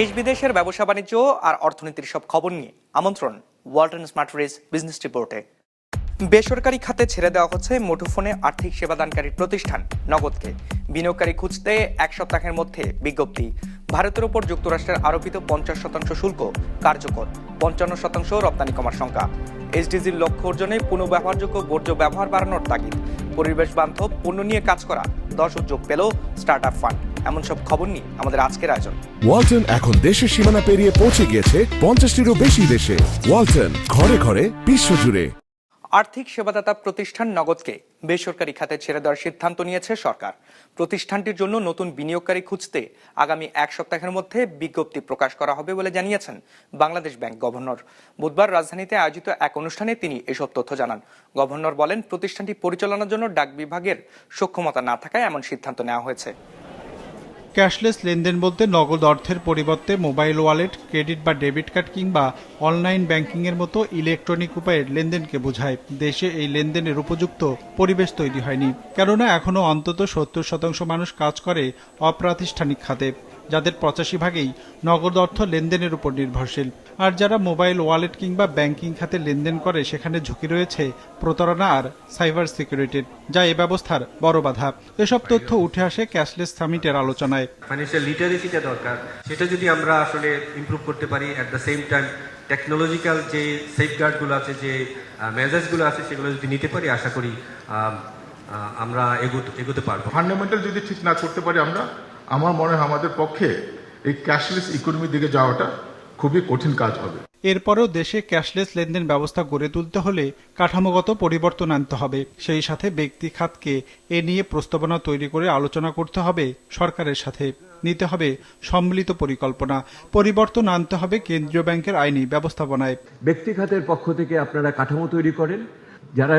দেশ বিদেশের ব্যবসা বাণিজ্য আর অর্থনীতির সব খবর নিয়ে আমন্ত্রণ ওয়ালটন স্মার্ট রেস বিজনেস রিপোর্টে। বেসরকারি খাতে ছেড়ে দেওয়া হচ্ছে মুঠোফোনে আর্থিক সেবাদানকারী প্রতিষ্ঠান নগদকে। বিনিয়োগকারী খুঁজতে এক সপ্তাহের মধ্যে বিজ্ঞপ্তি। ভারতের ওপর যুক্তরাষ্ট্রের আরোপিত পঞ্চাশ শতাংশ শুল্ক কার্যকর, পঞ্চান্ন শতাংশ রপ্তানি কমার সংখ্যা। এসডিজির লক্ষ্য অর্জনে পুনঃব্যবহারযোগ্য বর্জ্য ব্যবহার বাড়ানোর তাগিদ। পরিবেশ বান্ধব পণ্য নিয়ে কাজ করা দশ উদ্যোগ পেল স্টার্ট আপ ফান্ড। এমন সব খবর নিয়ে আমাদের আজকের আয়োজন। ওয়ালটন এখন দেশের সীমানা পেরিয়ে পৌঁছে গিয়েছে পঞ্চাশটিরও বেশি দেশে। ওয়ালটন ঘরে ঘরে বিশ্বজুড়ে। আর্থিক সেবাদাতা প্রতিষ্ঠান নগদকে বেসরকারি খাতে ছেড়ে দেওয়ার সিদ্ধান্ত নিয়েছে সরকার। প্রতিষ্ঠানটির জন্য নতুন বিনিয়োগকারী খুঁজতে আগামী এক সপ্তাহের মধ্যে বিজ্ঞপ্তি প্রকাশ করা হবে বলে জানিয়েছেন বাংলাদেশ ব্যাংক গভর্নর। বুধবার রাজধানীতে আয়োজিত এক অনুষ্ঠানে তিনি এসব তথ্য জানান। গভর্নর বলেন প্রতিষ্ঠানটি পরিচালনার জন্য ডাক বিভাগের সক্ষমতা না থাকায় এমন সিদ্ধান্ত নেওয়া হয়েছে। ক্যাশলেস লেনদেন বলতে নগদ অর্থের পরিবর্তে মোবাইল ওয়ালেট, ক্রেডিট বা ডেবিট কার্ড কিংবা অনলাইন ব্যাংকিংয়ের মতো ইলেকট্রনিক উপায়ের লেনদেনকে বোঝায়। দেশে এই লেনদেনের উপযুক্ত পরিবেশ তৈরি হয়নি। কেননা এখনও অন্তত সত্তর শতাংশ মানুষ কাজ করে অপ্রাতিষ্ঠানিক খাতে। যাদের পঁচাশি ভাগেই নগদ অর্থ লেনদেনের উপর নির্ভরশীল। আর যারা মোবাইল ওয়ালেট কিংবা ব্যাংকিং খাতে লেনদেন করে সেখানে ঝুঁকি রয়েছে প্রতারণা আর সাইবার সিকিউরিটির যা এ ব্যবস্থার বড় বাধা। এসব তথ্য উঠে আসে ক্যাশলেস সামিটের আলোচনায়। ফাইন্যান্সিয়াল লিটারেসিটা দরকার। সেটা যদি আমরা আসলে ইমপ্রুভ করতে পারি at the same time technological যে সেফগার্ডগুলো আছে যে মেজার্সগুলো আছে সেগুলো যদি নিতে পারি আশা করি আমরা এগোতে এগোতে পারব। ফান্ডামেন্টাল যদি ঠিক না করতে পারি আমরা আমার মনে হয় আমাদের পক্ষে এই ক্যাশলেস ইকোনমির দিকে যাওয়াটা খুবই কঠিন কাজ হবে। এরপরেও দেশে ক্যাশলেস লেনদেন ব্যবস্থা গড়ে তুলতে হলে কাঠামোগত পরিবর্তন আনতে হবে। সেই সাথে ব্যক্তি খাতকে এ নিয়ে প্রস্তাবনা তৈরি করে আলোচনা করতে হবে সরকারের সাথে। নিতে হবে সম্মিলিত পরিকল্পনা। পরিবর্তন আনতে হবে কেন্দ্রীয় ব্যাংকের আইনি ব্যবস্থাপনায়। ব্যক্তিখাতের পক্ষ থেকে আপনারা কাঠামো তৈরি করেন। যারা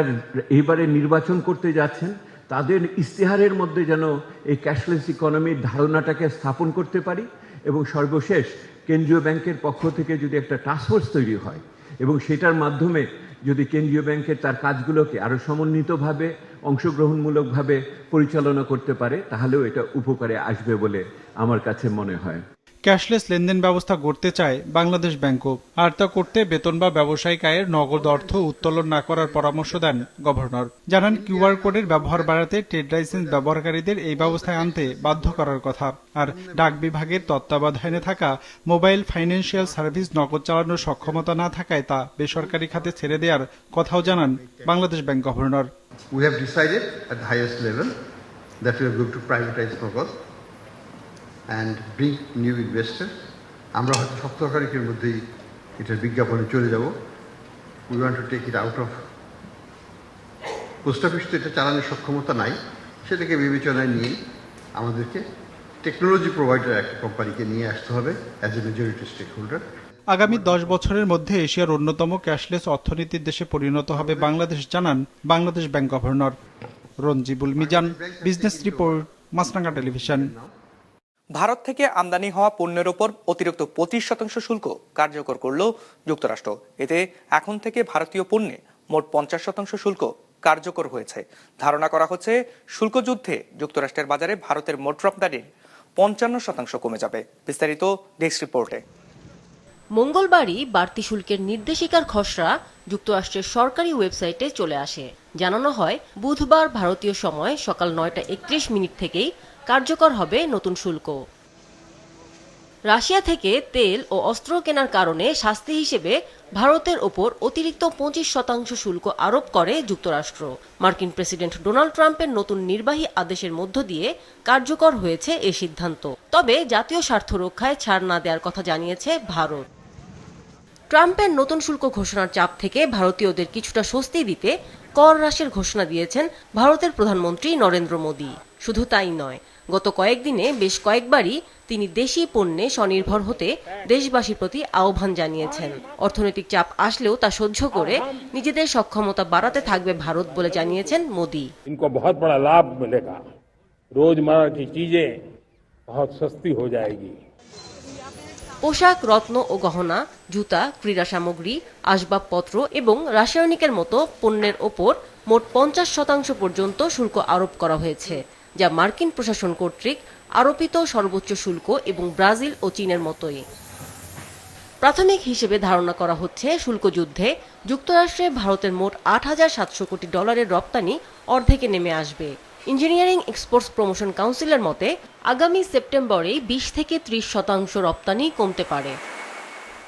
এইবারে নির্বাচন করতে যাচ্ছেন তাদের ইস্তেহারের মধ্যে যেন এই ক্যাশলেস ইকোনমির ধারণাটাকে স্থাপন করতে পারি এবং সর্বশেষ কেন্দ্রীয় ব্যাংকের পক্ষ থেকে যদি একটা টাস্কফোর্স তৈরি হয় এবং সেটার মাধ্যমে যদি কেন্দ্রীয় ব্যাংকের তার কাজগুলোকে আরও সমন্বিতভাবে, অংশগ্রহণমূলকভাবে পরিচালনা করতে পারে, তাহলেও এটা উপকারে আসবে বলে আমার কাছে মনে হয়। ক্যাশলেস লেনদেন ব্যবস্থা গড়তে চায় বাংলাদেশ ব্যাংকও। আর তা করতে বেতন বা ব্যবসায়িক আয়ের নগদ অর্থ উত্তোলন না করার পরামর্শ দেন গভর্নর। জানান কিউআর কোডের ব্যবহার বাড়াতে ট্রেড লাইসেন্স ব্যবহারকারীদের এই ব্যবস্থায় আনতে বাধ্য করার কথা। আর ডাক বিভাগের তত্ত্বাবধানে থাকা মোবাইল ফাইন্যান্সিয়াল সার্ভিস নগদ চালানোর সক্ষমতা না থাকায় তা বেসরকারি খাতে ছেড়ে দেওয়ার কথাও জানান Bangladesh bank governor. And bring new investors. আমরা হয়তো সপ্তাহ তারিখের মধ্যেই এটার বিজ্ঞাপনে চলে যাব। We want to take it out of post office তো এটা চালানোর সক্ষমতা নাই। সেটাকে বিবেচনায় নিয়ে আমাদেরকে টেকনোলজি প্রোভাইডার একটা কোম্পানিকে নিয়ে আসতে হবে as a majority stakeholder আগামী দশ বছরের মধ্যে এশিয়ার অন্যতম ক্যাশলেস অর্থনীতির দেশে পরিণত হবে বাংলাদেশ জানান Bangladesh bank governor. Ranjibul Mizan business report Maasranga television Bharat থেকে আমদানি হওয়া পণ্যের ওপর অতিরিক্ত পঁচিশ শতাংশ শুল্ক কার্যকর করল যুক্তরাষ্ট্র। এতে এখন থেকে ভারতীয় পণ্যে মোট পঞ্চাশ শতাংশ শুল্ক কার্যকর হয়েছে। ধারণা করা হচ্ছে, শুল্ক যুদ্ধে যুক্তরাষ্ট্রের বাজারে ভারতের মোট রপ্তানির পঞ্চান্ন শতাংশ কমে যাবে, বিস্তারিত ডেস্ক রিপোর্টে। মঙ্গলবারই বাড়তি শুল্কের নির্দেশিকার খসড়া যুক্তরাষ্ট্রের সরকারি ওয়েবসাইটে চলে আসে। জানানো হয়, বুধবার ভারতীয় সময় সকাল নয়টা একত্রিশ মিনিট থেকেই কার্যকর হবে নতুন শুল্ক। রাশিয়া থেকে তেল ও অস্ত্র কেনার কারণে শাস্তি হিসেবে ভারতের ওপর অতিরিক্ত পঁচিশ শতাংশ শুল্ক আরোপ করে যুক্তরাষ্ট্র। মার্কিন প্রেসিডেন্ট ডোনাল্ড ট্রাম্পের নতুন নির্বাহী আদেশের মধ্য দিয়ে কার্যকর হয়েছে এ সিদ্ধান্ত। তবে জাতীয় স্বার্থ রক্ষায় ছাড় না দেওয়ার কথা জানিয়েছে ভারত। ট্রাম্পের নতুন শুল্ক ঘোষণার চাপ থেকে ভারতীয়দের কিছুটা স্বস্তি দিতে কর হ্রাসের ঘোষণা দিয়েছেন ভারতের প্রধানমন্ত্রী নরেন্দ্র মোদী। শুধু তাই নয় গত কয়েকদিনে বেশ কয়েকবারই তিনি দেশি পণ্যে স্বনির্ভর হতে দেশবাসীর প্রতি আহ্বান জানিয়েছেন। অর্থনৈতিক চাপ আসলেও তা সহ্য করে নিজেদের সক্ষমতা বাড়াতে থাকবে ভারত বলে জানিয়েছেন মোদী। বড় লাভ মিলেগা চিজে সস্তি হয়ে পোশাক রত্ন ও গহনা জুতা ক্রীড়া সামগ্রী আসবাবপত্র এবং রাসায়নিকের মতো পণ্যের ওপর মোট পঞ্চাশ শতাংশ পর্যন্ত শুল্ক আরোপ করা হয়েছে। যা মার্কিন প্রশাসন কর্তৃক আরোপিত সর্বোচ্চ শুল্ক এবং ব্রাজিল ও চীনের মতোই। প্রাথমিক হিসেবে ধারণা করা হচ্ছে শুল্ক যুদ্ধে যুক্তরাষ্ট্রে ভারতের মোট আট হাজার সাতশো কোটি ডলারের রপ্তানি অর্ধেকে নেমে আসবে। ইঞ্জিনিয়ারিং এক্সপোর্টস প্রমোশন কাউন্সিলের মতে, আগামী সেপ্টেম্বরেই বিশ থেকে ত্রিশ শতাংশ রপ্তানি কমতে পারে।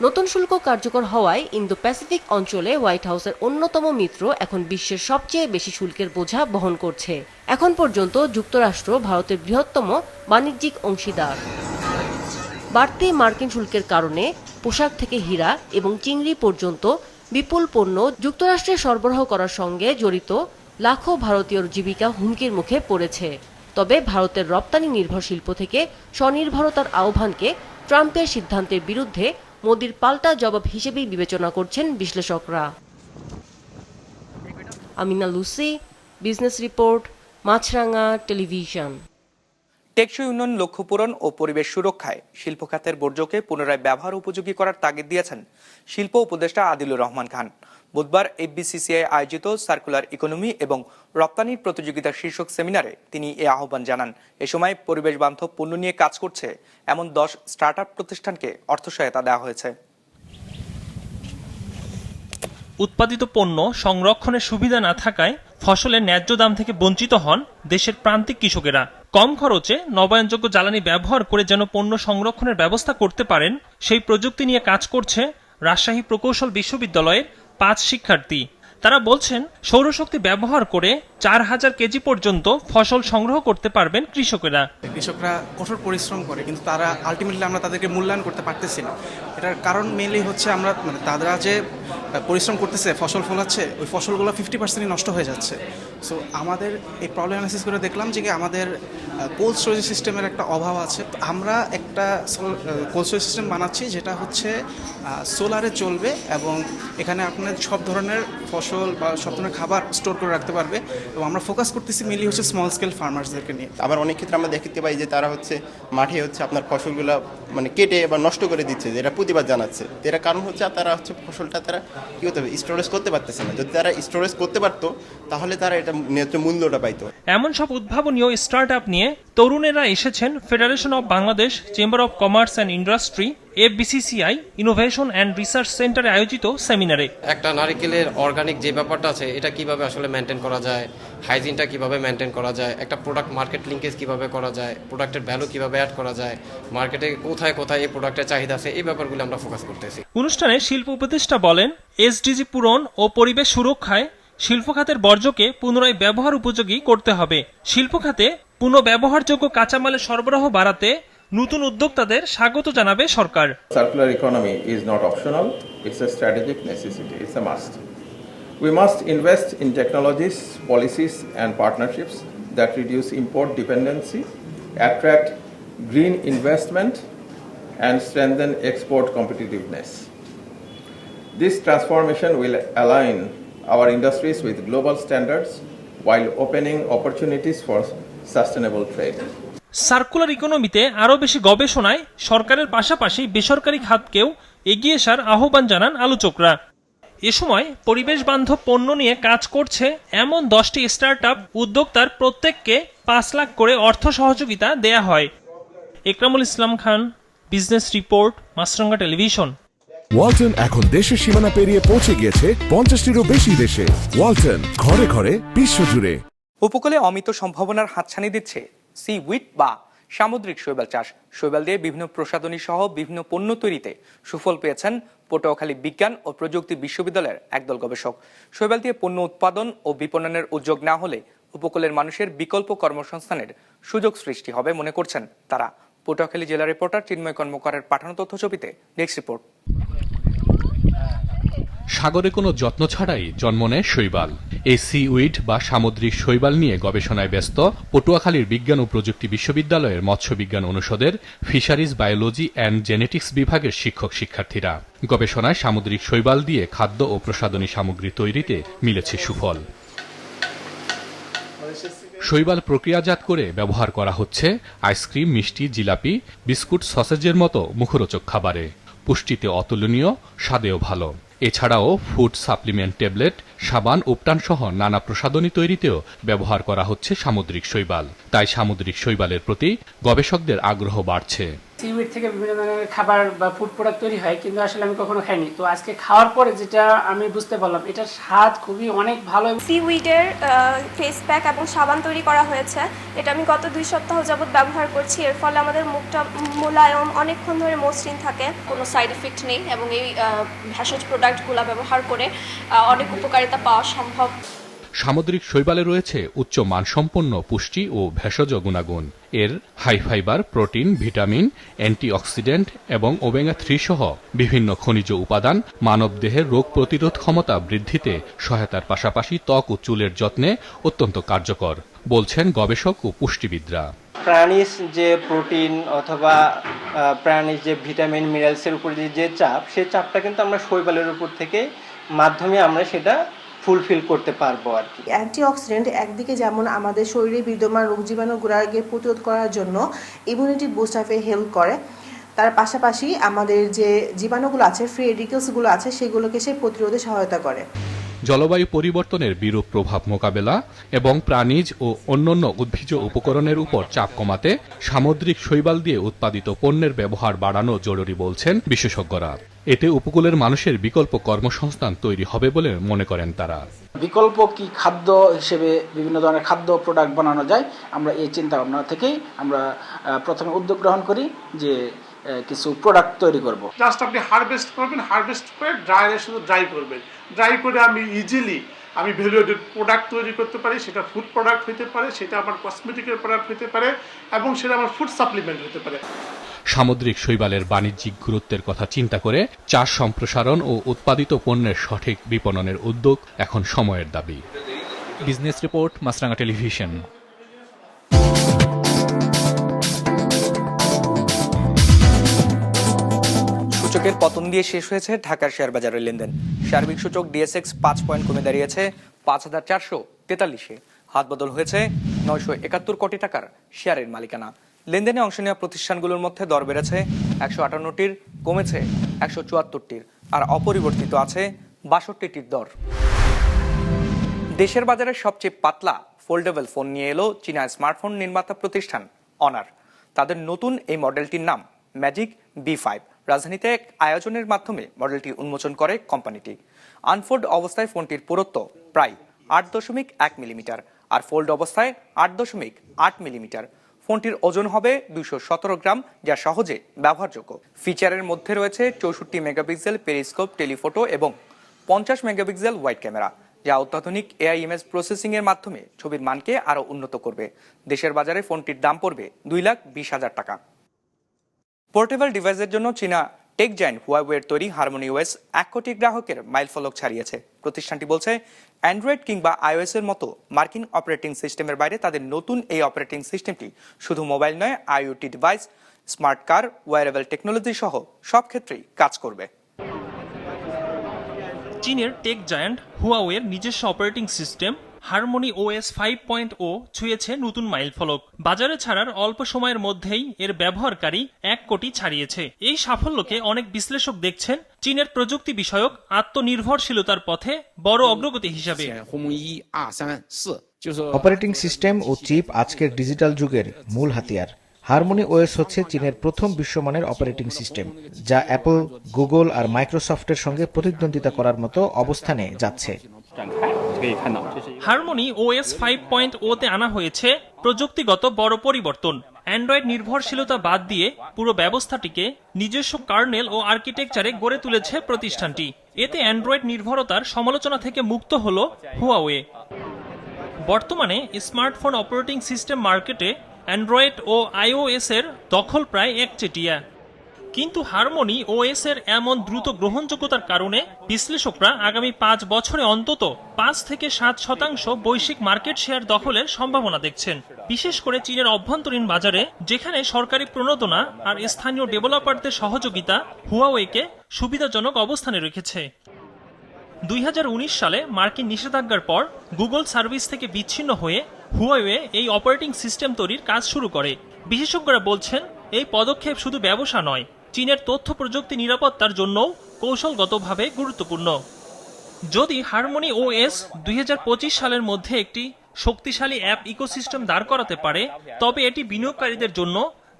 নতুন শুল্ক কার্যকর হওয়ায় ইন্দো প্যাসিফিক অঞ্চলে হোয়াইট হাউসের অন্যতম মিত্র এখন বিশ্বের সবচেয়ে বেশি শুল্কের বোঝা বহন করছে। এখন পর্যন্ত যুক্তরাষ্ট্র ভারতের বৃহত্তম বাণিজ্যিক অংশীদার। বাড়তি মার্কিন শুল্কের কারণে পোশাক থেকে হীরা এবং চিংড়ি পর্যন্ত বিপুল পণ্য যুক্তরাষ্ট্রে সরবরাহ করার সঙ্গে জড়িত লাখো ভারতীয়র জীবিকা হুমকির মুখে পড়েছে। তবে ভারতের রপ্তানি নির্ভর শিল্প থেকে স্বনির্ভরতার আহ্বানকে ট্রাম্পের সিদ্ধান্তের বিরুদ্ধে মোদির পাল্টা জবাব হিসেবেই বিবেচনা করছেন বিশ্লেষকরা। Amina Lucy, business report, Maasranga television. টেকসই উন্নয়ন লক্ষ্য পূরণ ও পরিবেশ সুরক্ষায় শিল্প খাতের বর্জ্যকে পুনরায় ব্যবহার উপযোগী করার তাগিদ দিয়েছেন শিল্প উপদেষ্টা আদিলুর রহমান খান। বুধবার এফবিসিসিআই আয়োজিত সার্কুলার ইকোনমি এবং রপ্তানির প্রতিযোগিতা শীর্ষক সেমিনারে তিনি এ আহ্বান জানান। এ সময় পরিবেশ বান্ধব পণ্য নিয়ে কাজ করছে এমন দশ স্টার্ট প্রতিষ্ঠানকে অর্থ সহায়তা দেওয়া হয়েছে। উৎপাদিত পণ্য সংরক্ষণের সুবিধা না থাকায় ফসলের ন্যায্য দাম থেকে বঞ্চিত হন দেশের প্রান্তিক কৃষকেরা। কম খরচে নবায়নযোগ্য জ্বালানি ব্যবহার করে যেন পণ্য সংরক্ষণের ব্যবস্থা করতে পারেন, সেই প্রযুক্তি নিয়ে কাজ করছে রাজশাহী প্রকৌশল বিশ্ববিদ্যালয়ের পাঁচ শিক্ষার্থী তারা বলছেন, সৌরশক্তি ব্যবহার করে চার হাজার কেজি পর্যন্ত ফসল সংগ্রহ করতে পারবেন কৃষকেরা। কৃষকরা কঠোর পরিশ্রম করে, কিন্তু তারা আলটিমেটলি আমরা তাদেরকে মূল্যায়ন করতে পারতেছি না। এটার কারণ মেনলি হচ্ছে আমরা মানে তারা যে পরিশ্রম করতেছে, ফসল ফলাচ্ছে, ওই ফসলগুলো ফিফটি পার্সেন্টই নষ্ট হয়ে যাচ্ছে। সো আমাদের এই প্রবলেম অ্যানালিসিস করে দেখলাম যে আমাদের কোল্ড স্টোরেজ সিস্টেমের একটা অভাব আছে। আমরা একটা কোল্ড স্টোরেজ সিস্টেম বানাচ্ছি, যেটা হচ্ছে সোলারে চলবে এবং এখানে আপনার সব ধরনের ফসল বা সব ধরনের খাবার স্টোর করে রাখতে পারবে এবং আমরা ফোকাস করতেছি মেনলি হচ্ছে স্মল স্কেল ফার্মার্সদেরকে নিয়ে। আবার অনেক ক্ষেত্রে আমরা দেখতে পাই যে তারা হচ্ছে মাঠে হচ্ছে আপনার ফসলগুলো মানে কেটে বা নষ্ট করে দিচ্ছে যেটা প্রতিবাদ জানাচ্ছে। এর কারণ হচ্ছে তারা হচ্ছে ফসলটা তারা কী করতে হবে? স্টোরেজ করতে পারতেছে না। যদি তারা স্টোরেজ করতে পারতো তাহলে তারা এটা ন্যায্য মূল্যটা পাইতো। এমন সব উদ্ভাবনীয় স্টার্ট আপ নিয়ে তরুণেরা এসেছেন federation of Bangladesh chamber of commerce and industry FBCCI innovation and research সেন্টারে আয়োজিত সেমিনারে। একটা নারিকেলের অর্গানিক যে ব্যাপারটা আছে এটা কীভাবে আসলে মেনটেন করা যায় হাইজিনটা কীভাবে মেনটেন করা যায় একটা প্রোডাক্ট মার্কেট লিঙ্কেজ কীভাবে করা যায় প্রোডাক্টের ভ্যালু কীভাবে অ্যাড করা যায় মার্কেটে কোথায় কোথায় এই প্রোডাক্টের চাহিদা আছে এই ব্যাপারগুলো আমরা ফোকাস করতেছি। অনুষ্ঠানে শিল্প উপদেষ্টা বলেন এসডিজি পূরণ ও পরিবেশ সুরক্ষায় শিল্প খাতের বর্জ্যকে পুনরায় ব্যবহার উপযোগী করতে হবে। শিল্প খাতে পুনঃব্যবহারযোগ্য কাঁচামালের সরবরাহ বাড়াতে নতুন উদ্যোক্তাদের স্বাগত জানাবে সরকার Circular economy is not optional, it's a strategic necessity, it's a must. We must invest in technologies, policies, and partnerships that reduce import dependency, attract green investment, and strengthen export competitiveness. This transformation will align our industries with global standards while opening opportunities for sustainable trade. Circular ইকোনমিতে আরও বেশি গবেষণায় সরকারের পাশাপাশি বেসরকারি খাতকেও এগিয়ে আসার আহ্বান জানান আলোচকরা। এ সময় পরিবেশ বান্ধব পণ্য নিয়ে কাজ করছে এমন দশটি স্টার্ট আপ উদ্যোক্তার প্রত্যেককে পাঁচ লাখ করে অর্থ সহযোগিতা দেয়া হয়। Ekramul Islam Khan business report Maasranga television. Walton এখন দেশের সীমানা পেরিয়ে পৌঁছে গিয়েছে পঞ্চাশটিরও বেশি দেশে। ওয়ালটন ঘরে ঘরে বিশ্বজুড়ে। উপকূলে অমিত সম্ভাবনার হাতছানি দিচ্ছে সি উইট বা সামুদ্রিক শৈবাল চাষ। শৈবাল দিয়ে বিভিন্ন প্রসাধনী সহ বিভিন্ন পণ্য তৈরিতে সুফল পেয়েছেন পটুয়াখালী বিজ্ঞান ও প্রযুক্তি বিশ্ববিদ্যালয়ের একদল গবেষক। শৈবাল দিয়ে পণ্য উৎপাদন ও বিপণনের উদ্যোগ না হলে উপকূলের মানুষের বিকল্প কর্মসংস্থানের সুযোগ সৃষ্টি হবে মনে করছেন তারা। পটুয়াখালী জেলা রিপোর্টার চিন্ময় কর্মকারের পাঠানো তথ্য ছবিতে নেক্সট রিপোর্ট। সাগরে কোনো যত্ন ছাড়াই জন্ম নেয় শৈবাল। এই সি উইড বা সামুদ্রিক শৈবাল নিয়ে গবেষণায় ব্যস্ত পটুয়াখালীর বিজ্ঞান ও প্রযুক্তি বিশ্ববিদ্যালয়ের মৎস্য বিজ্ঞান অনুষদের ফিশারিজ বায়োলজি অ্যান্ড জেনেটিক্স বিভাগের শিক্ষক শিক্ষার্থীরা। গবেষণায় সামুদ্রিক শৈবাল দিয়ে খাদ্য ও প্রসাধনী সামগ্রী তৈরিতে মিলেছে সুফল। শৈবাল প্রক্রিয়াজাত করে ব্যবহার করা হচ্ছে আইসক্রিম, মিষ্টি, জিলাপি, বিস্কুট, সসেজের মতো মুখরোচক খাবারে। পুষ্টিতে অতুলনীয়, স্বাদেও ভালো। এছাড়াও ফুড সাপ্লিমেন্ট ট্যাবলেট সাবান উপটান সহ নানা প্রসাধনী তৈরিতেও ব্যবহার করা হচ্ছে সামুদ্রিক শৈবাল। তাই সামুদ্রিক শৈবালের প্রতি গবেষকদের আগ্রহ বাড়ছে। সিউইড থেকে বিভিন্ন ধরনের খাবার বা ফুড প্রোডাক্ট তৈরি হয় কিন্তু আসলে আমি কখনো খাইনি। তো আজকে খাওয়ার পরে যেটা আমি বুঝতে পারলাম এটার স্বাদ খুবই অনেক ভালো সিউইডের ফেস প্যাক এবং সাবান তৈরি করা হয়েছে। এটা আমি গত দুই সপ্তাহ যাবৎ ব্যবহার করছি। এর ফলে আমাদের মুখটা মোলায়ম অনেকক্ষণ ধরে মসৃণ থাকে। কোনো সাইড এফেক্ট নেই এবং এই ভেষজ প্রোডাক্টগুলো ব্যবহার করে অনেক উপকারিতা পাওয়া সম্ভব। সামুদ্রিক শৈবালে রয়েছে উচ্চ মানসম্পন্ন পুষ্টি ও ভেষজ গুণাগুণ। এর high fibre protein vitamin antioxidant এবং ওমেগা থ্রি সহ বিভিন্ন খনিজ উপাদান মানবদেহের রোগ প্রতিরোধ ক্ষমতা বৃদ্ধিতে সহায়তার পাশাপাশি ত্বক ও চুলের যত্নে অত্যন্ত কার্যকর বলছেন গবেষক ও পুষ্টিবিদরা। প্রাণীজ যে প্রোটিন অথবা আহ, প্রাণীজ যে ভিটামিন মিনারেলসের উপর যে যে চাপ সেই চাপটা কিন্তু আমরা শৈবালের উপর থেকে মাধ্যমে আমরা সেটা ফুলফিল করতে পারব আর কি। অ্যান্টিঅক্সিডেন্ট একদিকে যেমন আমাদের শরীরে বিদ্যমান রোগ জীবাণু গোড়াকে প্রতিরোধ করার জন্য ইমিউনিটি বুস্ট আপে হেল্প করে, তার পাশাপাশি আমাদের যে জীবাণুগুলো আছে ফ্রি রেডিকেলসগুলো আছে, সেগুলোকে সে প্রতিরোধে সহায়তা করে। জলবায়ু পরিবর্তনের বিরূপ প্রভাব মোকাবেলা এবং প্রাণীজ ও অন্যান্য উদ্ভিজ উপকরণের উপর চাপ কমাতে সামুদ্রিক শৈবাল দিয়ে উৎপাদিত পণ্যের ব্যবহার বাড়ানো জরুরি বলছেন বিশেষজ্ঞরা। এতে উপকূলের মানুষের বিকল্প কর্মসংস্থান তৈরি হবে বলে মনে করেন তারা। বিকল্প কি খাদ্য হিসেবে বিভিন্ন ধরনের খাদ্য প্রোডাক্ট বানানো যায়, আমরা এই চিন্তা ভাবনা থেকেই আমরা প্রথমে উদ্যোগ গ্রহণ করি যে কিছু প্রোডাক্ট তৈরি করব। জাস্ট আপনি হারভেস্ট করবেন হারভেস্ট করে ড্রায়ারে শুধু ড্রাই করবেন। ড্রাই করে আমি ইজিলি আমি ভ্যালুয়েটেড প্রোডাক্ট তৈরি করতে পারি সেটা ফুড প্রোডাক্ট হতে পারে সেটা আমার কসমেটিকের প্রোডাক্ট হতে পারে এবং সেটা আমার ফুড সাপ্লিমেন্ট হতে পারে। সামুদ্রিক শৈবালের বাণিজ্যিক গুরুত্বের কথা চিন্তা করে চাষ সম্প্রসারণ ও উৎপাদিত পণ্যের সঠিক বিপণনের উদ্যোগ এখন সময়ের দাবি। বিজনেস রিপোর্ট মাছরাঙ্গা টেলিভিশন সূচকের পতন দিয়ে শেষ হয়েছে ঢাকার শেয়ার বাজারের লেনদেন। সার্বিক সূচক ডিএসএক্স পাঁচ পয়েন্ট কমে দাঁড়িয়েছে পাঁচ হাজার চারশো তেতাল্লিশে। হাত বদল হয়েছে নয়শো একাত্তর কোটি টাকার শেয়ারের মালিকানা। লেনদেনে অংশ নেওয়া প্রতিষ্ঠানগুলোর মধ্যে দর বেড়েছে একশো আটান্নটির, কমেছে একশো চুয়াত্তরটির আর অপরিবর্তিত আছে বাষট্টিটির দর। দেশের বাজারে সবচেয়ে পাতলা ফোল্ডেবল ফোন নিয়ে এলো চীনা স্মার্টফোন নির্মাতা প্রতিষ্ঠান অনার। তাদের নতুন এই মডেলটির নাম ম্যাজিক বি ফাইভ। রাজধানীতে এক আয়োজনের মাধ্যমে মডেলটি উন্মোচন করে কোম্পানিটি। আনফোল্ড অবস্থায় ফোনটির পুরুত্ব প্রায় আট দশমিক এক মিলিমিটার আর ফোল্ড অবস্থায় আট দশমিক আট মিলিমিটার। ফোনটির ওজন হবে দুইশো সতেরো গ্রাম, যা সহজে ব্যবহারযোগ্য। ফিচারের মধ্যে রয়েছে চৌষট্টি মেগাপিক্সেল পেরিস্কোপ, টেলিফোটো এবং পঞ্চাশ মেগাপিক্সেল ওয়াইড ক্যামেরা, যা অত্যাধুনিক এআই ইমেজ প্রসেসিং এর মাধ্যমে ছবির মানকে আরও উন্নত করবে। দেশের বাজারে ফোনটির দাম পড়বে দুই লাখ বিশ হাজার টাকা। পোর্টেবল ডিভাইসের জন্য চীনা টেক জায়ান্ট হুয়াওয়ের তৈরি হারমোনি ওয়েস এক কোটি গ্রাহকের মাইলফলক ছাড়িয়েছে। প্রতিষ্ঠানটি বলছে অ্যান্ড্রয়েড কিংবা আইওএস এর মতো মার্কিন অপারেটিং সিস্টেমের বাইরে তাদের নতুন এই অপারেটিং সিস্টেমটি শুধু মোবাইল নয় IoT device smart car wearable technology সহ সব ক্ষেত্রেই কাজ করবে। চীনের টেক জায়ান্ট হুয়াওয়ের নিজস্ব operating system Harmony OS five point ও ছুঁয়েছে নতুন মাইলফলক বাজারে ছাড়ার অল্প সময়ের মধ্যেই এর ব্যবহারকারী এক কোটি ছাড়িয়েছে। এই সাফল্যকে অনেক বিশ্লেষক দেখছেন চীনের প্রযুক্তি বিষয়ক আত্মনির্ভরশীলতার পথে বড় অগ্রগতি হিসাবে। অপারেটিং সিস্টেম ও চিপ আজকের ডিজিটাল যুগের মূল হাতিয়ার। হারমোনি ওএস হচ্ছে চীনের প্রথম বিশ্বমানের অপারেটিং সিস্টেম যা অ্যাপল গুগল আর মাইক্রোসফটের সঙ্গে প্রতিদ্বন্দ্বিতা করার মতো অবস্থানে যাচ্ছে। হারমোনি ওএস ফাইভ পয়েন্ট ওতে আনা হয়েছে প্রযুক্তিগত বড় পরিবর্তন। অ্যান্ড্রয়েড নির্ভরশীলতা বাদ দিয়ে পুরো ব্যবস্থাটিকে নিজস্ব কার্নেল ও আর্কিটেকচারে গড়ে তুলেছে প্রতিষ্ঠানটি। এতে অ্যান্ড্রয়েড নির্ভরতার সমালোচনা থেকে মুক্ত হল হুয়াওয়ে বর্তমানে স্মার্টফোন অপারেটিং সিস্টেম মার্কেটে অ্যান্ড্রয়েড ও আইওএস এর দখল প্রায় একচেটিয়া কিন্তু হারমোনি ওএস এর এমন দ্রুত গ্রহণযোগ্যতার কারণে বিশ্লেষকরা আগামী পাঁচ বছরে অন্তত পাঁচ থেকে সাত শতাংশ বৈশ্বিক মার্কেট শেয়ার দখলের সম্ভাবনা দেখছেন। বিশেষ করে চীনের অভ্যন্তরীণ বাজারে, যেখানে সরকারি প্রণোদনা আর স্থানীয় ডেভেলপারদের সহযোগিতা হুয়াওয়েকে সুবিধাজনক অবস্থানে রেখেছে। দুই হাজার উনিশ সালে মার্কিন নিষেধাজ্ঞার পর গুগল সার্ভিস থেকে বিচ্ছিন্ন হয়ে হুয়াওয়ে এই অপারেটিং সিস্টেম তৈরির কাজ শুরু করে। বিশেষজ্ঞরা বলছেন, এই পদক্ষেপ শুধু ব্যবসা নয় চীনের তথ্য প্রযুক্তি নিরাপত্তার জন্যও কৌশলগতভাবে গুরুত্বপূর্ণ। যদি হারমোনি ওএস দু হাজার পঁচিশ সালের মধ্যে একটি শক্তিশালী অ্যাপ ইকোসিস্টেম দাঁড় করাতে পারে, তবে এটি বিনিয়োগকারীদের জন্য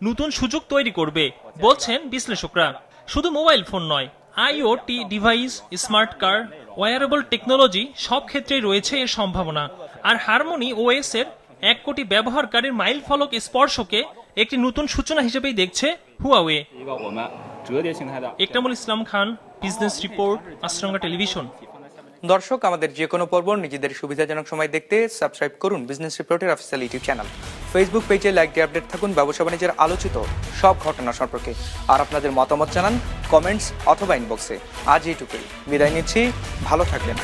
নতুন সুযোগ তৈরি করবে, বলছেন বিশ্লেষকরা। শুধু মোবাইল ফোন নয়, IoT device, smart car wearable technology সব ক্ষেত্রেই রয়েছে এর সম্ভাবনা। আর হারমোনি ওএস এর এক কোটি ব্যবহারকারীর মাইল ফলক স্পর্শকে একটি নতুন সূচনা হিসেবেই দেখছে Huawei. Ekramul Islam Khan, business report Maasranga television. দর্শক, আমাদের যে কোনো পর্ব নিজেদের সুবিধাজনক সময় দেখতে সাবস্ক্রাইব করুন বিজনেস রিপোর্টের অফিসিয়াল ইউটিউব চ্যানেল। ফেসবুক পেজে লাইক দিয়ে আপডেট থাকুন ব্যবসা বাণিজ্যের আলোচিত সব ঘটনা সম্পর্কে। আর আপনাদের মতামত জানান কমেন্টস অথবা ইনবক্সে আজ এইটুকুই। বিদায় নিচ্ছি। ভালো থাকবেন।